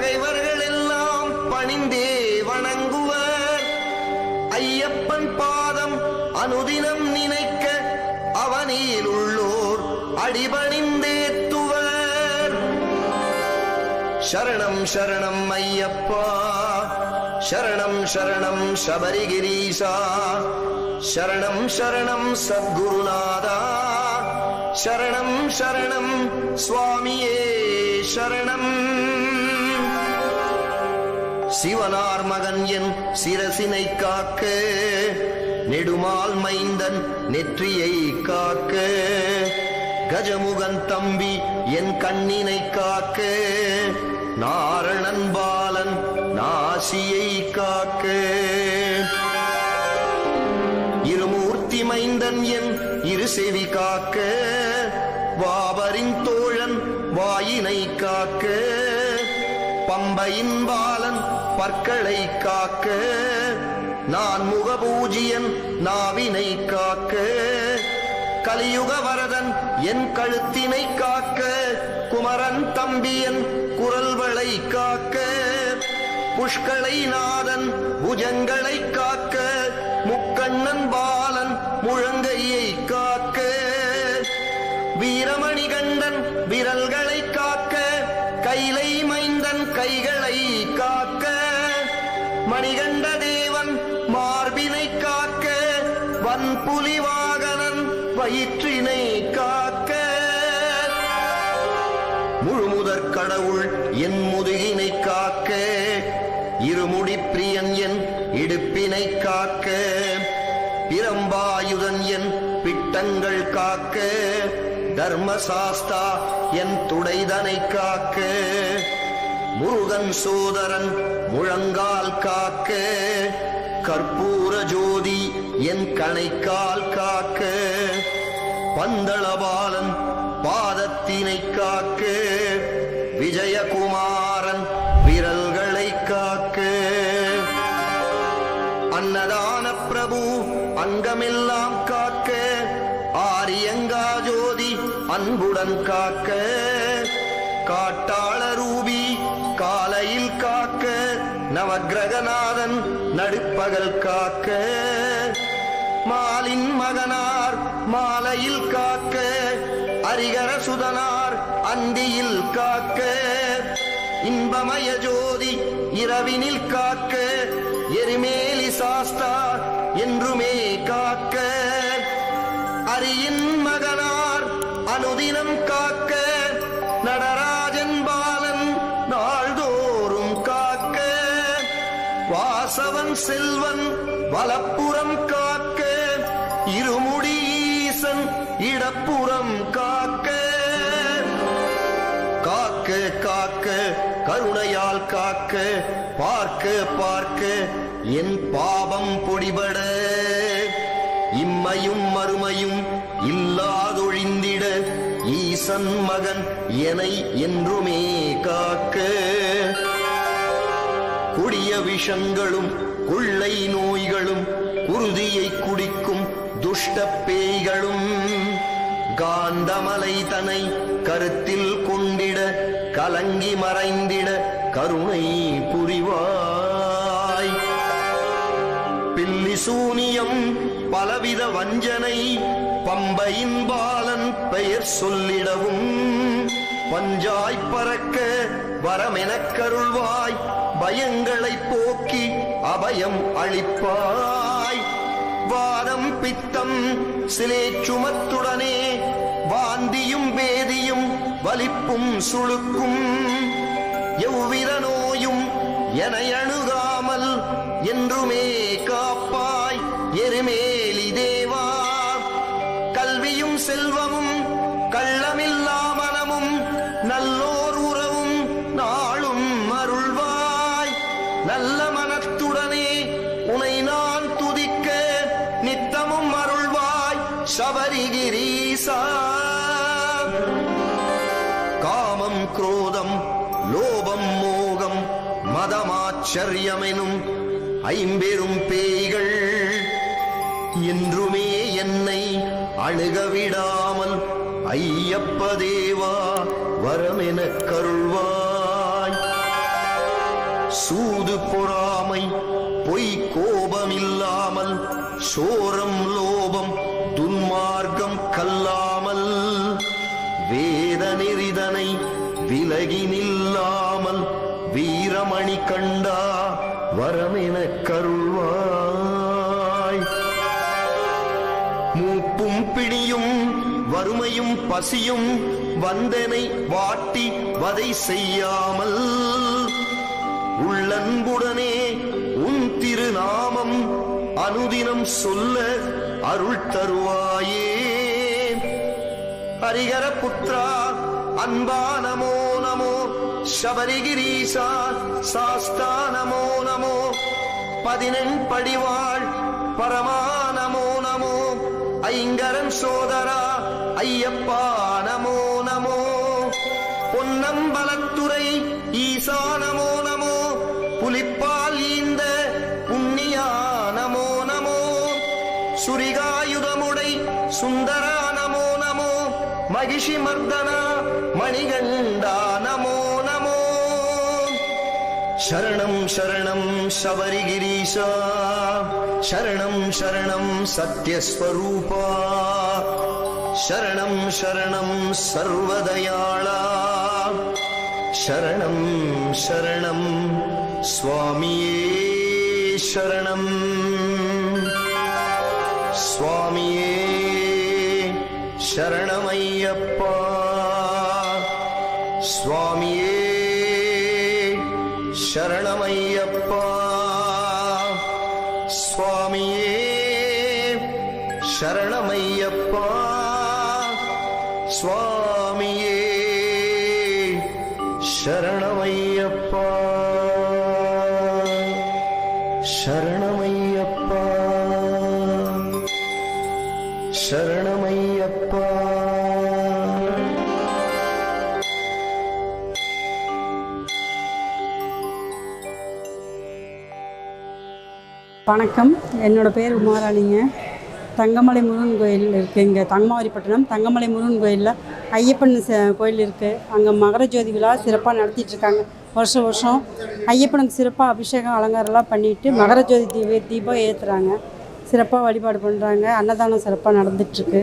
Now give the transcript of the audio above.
பகைவர்கள் எல்லாம் பணிந்தே வணங்குவர். ஐயப்பன் பாதம் அனுதினம் நினைக்க அவனில் உள்ளோர் அடிபணிந்தேத்துவர் சரணம் சரணம் ஐயப்பா. சரணம் சரணம் சபரிகிரீசா. சரணம் சரணம் சத்குருநாதா. சரணம் சரணம் சுவாமியே சரணம். சிவனார் மகன் என் சிரசினை காக்க நெடுமால் மைந்தன் நெற்றியை காக்க கஜமுகன் தம்பி என் கண்ணினை காக்க நாரணன் பாலன் நாசியை காக்க. இருமூர்த்தி மைந்தன் என் இரு செவி காக்க வாபரின் தோழன் வாயினை காக்க பம்பையின் பாலன் பற்களை காக்க நான் முகபூஜியன் நாவினை காக்க. கலியுக வரதன் என் கழுத்தினை காக்க குமரன் தம்பியன் குரல்வளை காக்க. புஷ்களை நாதன் புஜங்களை காக்க முக்கண்ணன் பாலன் முழங்கையை காக்க. வீரமணிகண்டன் விரல்களை காக்க கைலை மலைகளை காக்க மணிகண்ட தேவன் மார்பினை காக்க வன்புலி வாகனன் வயிற்றினை காக்க. முழுமுதற் கடவுள் என் முதுகினை காக்க இருமுடி பிரியன் என் இடுப்பினை காக்க பிரம்பாயுதன் என் பிட்டங்கள் காக்க தர்மசாஸ்தா என் துடைதனை காக்க. முருகன் சோதரன் முழங்கால் காக்க. கற்பூர ஜோதி என் கணைக்கால் காக்க. பந்தளபாலன் பாதத்தினை காக்க. விஜயகுமாரன் விரல்களை காக்க. அன்னதான பிரபு அங்கமெல்லாம் காக்க. ஆரியங்கா ஜோதி அன்புடன் காக்க. காட்டாள ரூபி காலையில் காக்க நவகிரகநாதன் நடுப்பகல் காக்க. மாலின் மகனார் மாலையில் காக்க அரிகர சுதனார் அந்தியில் காக்க. இன்பமய ஜோதி இரவினில் காக்க எரிமேலி சாஸ்தா என்றுமே காக்க. அரியின் மகனார் அனுதினம் காக்க நடரா செல்வன் வலப்புறம் காக்க இருமுடி ஈசன் இடப்புறம் காக்க. காக்க காக்க கருணையால் காக்க பார்க்க பார்க்க என் பாவம் பொடிபட. இம்மையும் மறுமையும் இல்லாதொழிந்திட ஈசன் மகன் எனை என்றுமே காக்க. கொடிய விஷங்களும் கொள்ளை நோய்களும் குருதியை குடிக்கும் துஷ்ட பேய்களும் காந்தமலை தனை கருத்தில் கொண்டிட கலங்கி மறைந்திட கருணை புரிவாய். பில்லி சூனியம் பலவித வஞ்சனை பம்பையின் பாலன் பெயர் சொல்லிடவும் பஞ்சாய்ப் பறக்க வரமெனக் கருள்வாய். பயங்களை போக்கி அபயம் அளிப்பாய். வாதம் பித்தம் சிலேச்சுமத்துடனே வாந்தியும் வேதியும் வலிப்பும் சுழுக்கும் எவ்வித நோயும் என அணுகாமல் என்றுமே காப்பாய். எருமேலி தேவா கல்வியும் செல்வமும் நித்தமும் அருள்வாய் சபரிகிரீசா. காமம் குரோதம் லோபம் மோகம் மதமாச்சரியமெனும் ஐம்பெரும் பேய்கள். என்றுமே என்னை அணுகவிடாமல் ஐயப்ப தேவா வரமெனக் கருள்வாய். சூது பொறாமை பொய் கோபமில்லாமல் சோரம் லோபம் துன்மார்க்கம் கல்லாமல் வேத நெறிதனை விலகி நில்லாமல் வீரமணி கண்டா வரமென கருள்வாய். மூப்பும் பிடியும் வறுமையும் பசியும் வந்தனை வாட்டி வதை செய்யாமல் உள்ளன்புடனே உன் திருநாமம் அனுதினம் சொல்ல அருள் தருவாயே. ஹரிகர புத்ரா அன்பா நமோ நமோ சபரிகிரீசா சாஸ்தா நமோ நமோ பதினெண் படிவாள் பரமா நமோ நமோ ஐங்கரன் சோதரா ஐயப்பா நமோ நமோ பொன்னம்பலத்துறை ஈசா நமோ மகிஷி மர்தனா மணிகண்டா நமோ நமோ शरणं शरणं शबरिगिरीशा शरणं शरणं सत्यस्वरूपा शरणं शरणं सर्वदयाळा शरणं शरणं स्वामिये शरणम् स्वामिये शरणमय्यप्पा स्वामिये शरणमय्यप्पा स्वामिये शरणमय्यप्पा स्वामिये शरणमय्यप्पा शरणमय्यप्पा வணக்கம். என்னோட பேர் உமாராணிங்க. தங்கமலை முருகன் கோயில் இருக்குது இங்கே தங்கமாவரிப்பட்டினம் தங்கமலை முருகன் கோயிலில் ஐயப்பன் ச- கோயில் இருக்குது அங்கே மகர ஜோதி விழா சிறப்பாக நடத்திட்டுருக்காங்க வருஷம் வருஷம் ஐயப்பனுக்கு சிறப்பாக அபிஷேகம் அலங்காரம்லாம் பண்ணிவிட்டு மகர ஜோதி தீப தீபம் ஏற்றுறாங்க சிறப்பாக வழிபாடு பண்ணுறாங்க அன்னதானம் சிறப்பாக நடந்துகிட்ருக்கு